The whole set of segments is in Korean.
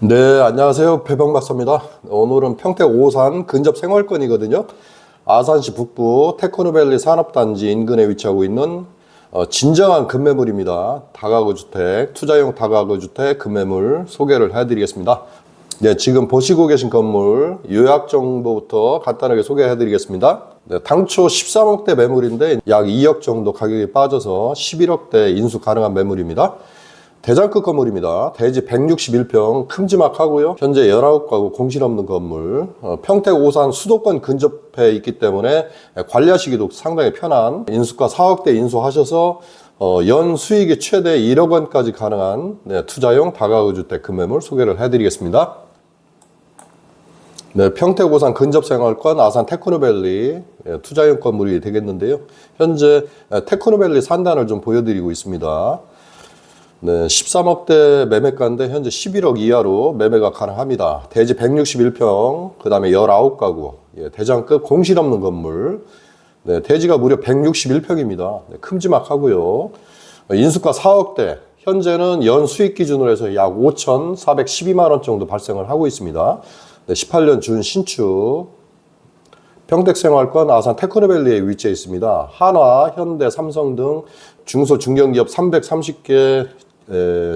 네, 안녕하세요. 배병박사입니다. 오늘은 평택 오산 근접 생활권이거든요. 아산시 북부 테크노밸리 산업단지 인근에 위치하고 있는 어, 진정한 급매물입니다. 다가구 주택, 투자용 다가구 주택 급매물 소개를 해드리겠습니다. 네, 지금 보시고 계신 건물 요약 정보부터 간단하게 소개해드리겠습니다. 네, 당초 13억대 매물인데 약 2억 정도 가격이 빠져서 11억대 인수 가능한 매물입니다. 대장급 건물입니다. 대지 161평 큼지막하고요. 현재 19가구 공실 없는 건물. 어, 평택 오산 수도권 근접해 있기 때문에 관리하시기도 상당히 편한 인수가 4억대 인수하셔서 어, 연 수익이 최대 1억 원까지 가능한 네, 투자용 다가구 주택 금매물 소개를 해드리겠습니다. 네, 평택 오산 근접생활권 아산 테크노밸리 예, 투자용 건물이 되겠는데요. 현재 예, 테크노밸리 산단을 좀 보여드리고 있습니다. 네, 13억대 매매가인데 현재 11억 이하로 매매가 가능합니다. 대지 161평, 그 다음에 19가구, 예, 대장급 공실 없는 건물. 네, 대지가 무려 161평입니다. 네, 큼지막하고요. 인수가 4억대, 현재는 연 수익 기준으로 해서 약 5,412만 원 정도 발생을 하고 있습니다. 네, 18년 준 신축. 평택생활권 아산 테크노밸리에 위치해 있습니다. 한화, 현대, 삼성 등 중소 중견기업 330개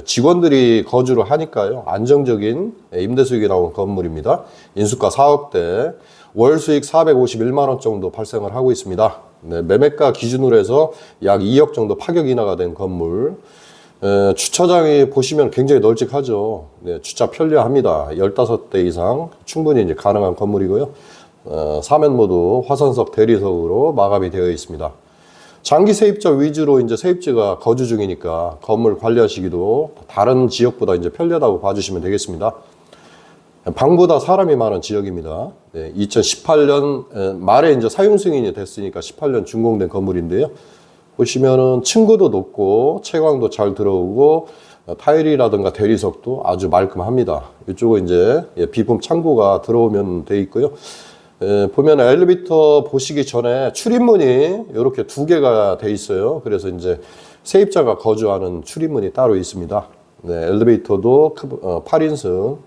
직원들이 거주를 하니까요. 안정적인 임대 수익이 나오는 건물입니다. 인수가 4억대, 월 수익 451만 원 정도 발생을 하고 있습니다. 네, 매매가 기준으로 해서 약 2억 정도 파격 인하가 된 건물. 에, 주차장이 보시면 굉장히 널찍하죠. 네, 주차 편리합니다. 15대 이상 충분히 이제 가능한 건물이고요. 어, 사면 모두 화산석 대리석으로 마감이 되어 있습니다. 장기 세입자 위주로 이제 세입자가 거주 중이니까 건물 관리하시기도 다른 지역보다 이제 편리하다고 봐주시면 되겠습니다. 방보다 사람이 많은 지역입니다. 네, 2018년 말에 이제 사용 승인이 됐으니까 18년 준공된 건물인데요. 보시면은 층고도 높고 채광도 잘 들어오고 어, 타일이라든가 대리석도 아주 말끔합니다. 이쪽은 이제 예, 비품 창고가 들어오면 돼 있고요. 에, 보면 엘리베이터 보시기 전에 출입문이 이렇게 두 개가 돼 있어요. 그래서 이제 세입자가 거주하는 출입문이 따로 있습니다. 네, 엘리베이터도 크, 어, 8인승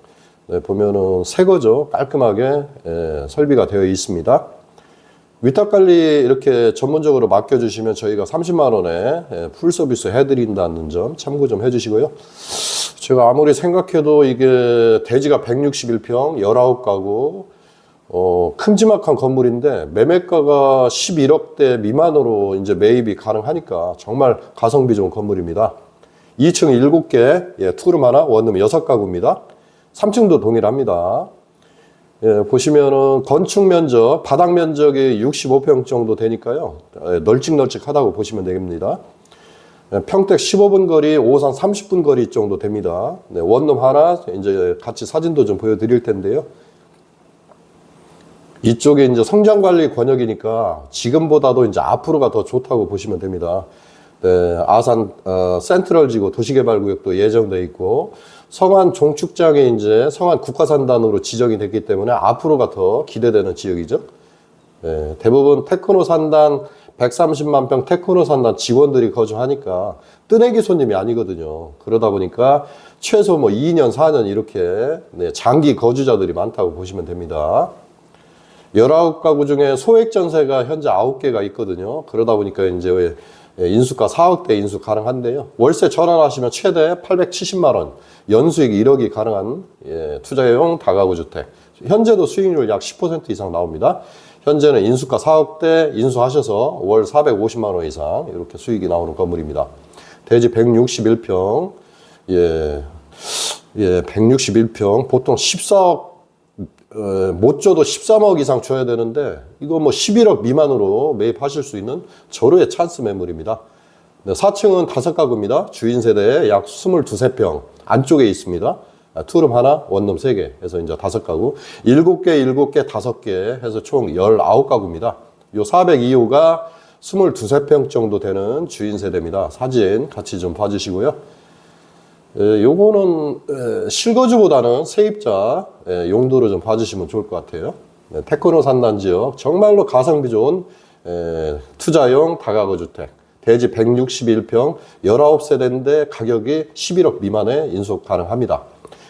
네, 보면은 새 거죠. 깔끔하게 에, 설비가 되어 있습니다. 위탁 관리 이렇게 전문적으로 맡겨주시면 저희가 30만 원에 예, 풀 서비스 해드린다는 점 참고 좀 해주시고요. 제가 아무리 생각해도 이게 대지가 161평, 19가구, 어, 큼지막한 건물인데 매매가가 11억대 미만으로 이제 매입이 가능하니까 정말 가성비 좋은 건물입니다. 2층 7개, 예, 투룸 하나, 원룸 6가구입니다. 3층도 동일합니다. 예, 보시면은 건축 면적, 바닥 면적이 65평 정도 되니까요. 예, 널찍널찍하다고 보시면 됩니다. 예, 평택 15분 거리, 오산 30분 거리 정도 됩니다. 네, 원룸 하나, 이제 같이 사진도 좀 보여드릴 텐데요. 이쪽에 이제 성장 관리 권역이니까 지금보다도 이제 앞으로가 더 좋다고 보시면 됩니다. 네, 아산 어, 센트럴 지구 도시개발구역도 예정돼 있고 성안 종축장이 이제 성안 국가산단으로 지정이 됐기 때문에 앞으로가 더 기대되는 지역이죠. 네, 대부분 테크노 산단 130만 평 테크노 산단 직원들이 거주하니까 뜨내기 손님이 아니거든요. 그러다 보니까 최소 뭐 2년, 4년 이렇게 네, 장기 거주자들이 많다고 보시면 됩니다. 19가구 중에 소액 전세가 현재 9개가 있거든요. 그러다 보니까 이제 예, 인수가 4억대 인수 가능한데요. 월세 전환하시면 최대 870만 원, 연수익 1억이 가능한 예, 투자용 다가구 주택. 현재도 수익률 약 10% 이상 나옵니다. 현재는 인수가 4억대 인수하셔서 월 450만 원 이상 이렇게 수익이 나오는 건물입니다. 대지 161평, 예, 예, 161평, 보통 14억 어, 못 줘도 13억 이상 줘야 되는데 이거 뭐 11억 미만으로 매입하실 수 있는 절호의 찬스 매물입니다. 네, 4층은 다섯 가구입니다. 주인 세대에 약 22세평 안쪽에 있습니다. 아, 투룸 하나, 원룸 세개 해서 이제 다섯 가구. 일곱 개, 일곱 개, 다섯 개 해서 총 19가구입니다. 요 402호가 22세평 정도 되는 주인 세대입니다. 사진 같이 좀 봐주시고요. 예, 요거는 예, 실거주보다는 세입자 예, 용도로 좀 봐주시면 좋을 것 같아요. 네, 테크노 산단 지역 정말로 가성비 좋은 예, 투자용 다가구 주택 대지 161평 19세대인데 가격이 11억 미만에 인수 가능합니다.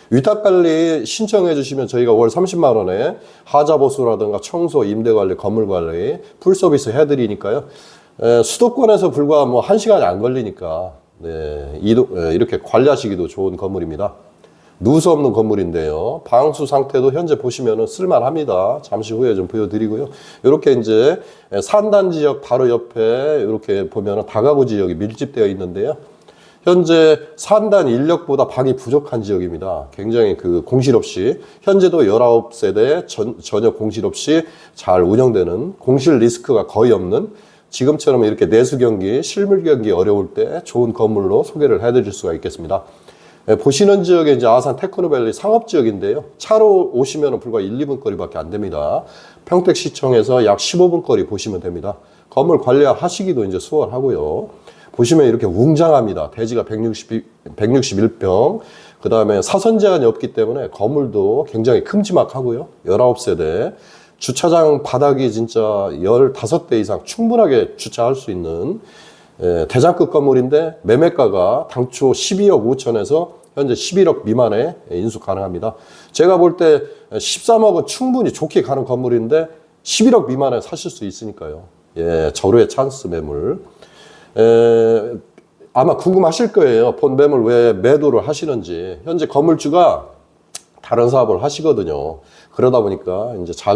위탁 관리 신청해 주시면 저희가 월 30만 원에 하자 보수라든가 청소, 임대 관리, 건물 관리 풀 서비스 해 드리니까요. 에, 수도권에서 불과 뭐 1시간이 안 걸리니까 네, 이도, 에, 이렇게 관리하시기도 좋은 건물입니다. 누수 없는 건물인데요. 방수 상태도 현재 보시면은 쓸만합니다. 잠시 후에 좀 보여드리고요. 이렇게 이제 산단 지역 바로 옆에 이렇게 보면은 다가구 지역이 밀집되어 있는데요. 현재 산단 인력보다 방이 부족한 지역입니다. 굉장히 그 공실 없이 현재도 19세대 전, 전혀 공실 없이 잘 운영되는 공실 리스크가 거의 없는 지금처럼 이렇게 내수 경기, 실물 경기 어려울 때 좋은 건물로 소개를 해드릴 수가 있겠습니다. 예, 보시는 지역에 이제 아산 테크노밸리 상업 지역인데요. 차로 오시면 불과 1, 2분 거리밖에 안 됩니다. 평택시청에서 약 15분 거리 보시면 됩니다. 건물 관리하시기도 이제 수월하고요. 보시면 이렇게 웅장합니다. 대지가 160, 161평. 그 다음에 사선 제한이 없기 때문에 건물도 굉장히 큼지막하고요. 19세대. 주차장 바닥이 진짜 15대 이상 충분하게 주차할 수 있는 예, 대장급 건물인데 매매가가 당초 12억 5천에서 현재 11억 미만에 인수 가능합니다. 제가 볼 때 13억은 충분히 좋게 가는 건물인데 11억 미만에 사실 수 있으니까요. 예, 절호의 찬스 매물. 에, 아마 궁금하실 거예요. 본 매물 왜 매도를 하시는지. 현재 건물주가 다른 사업을 하시거든요. 그러다 보니까 이제 작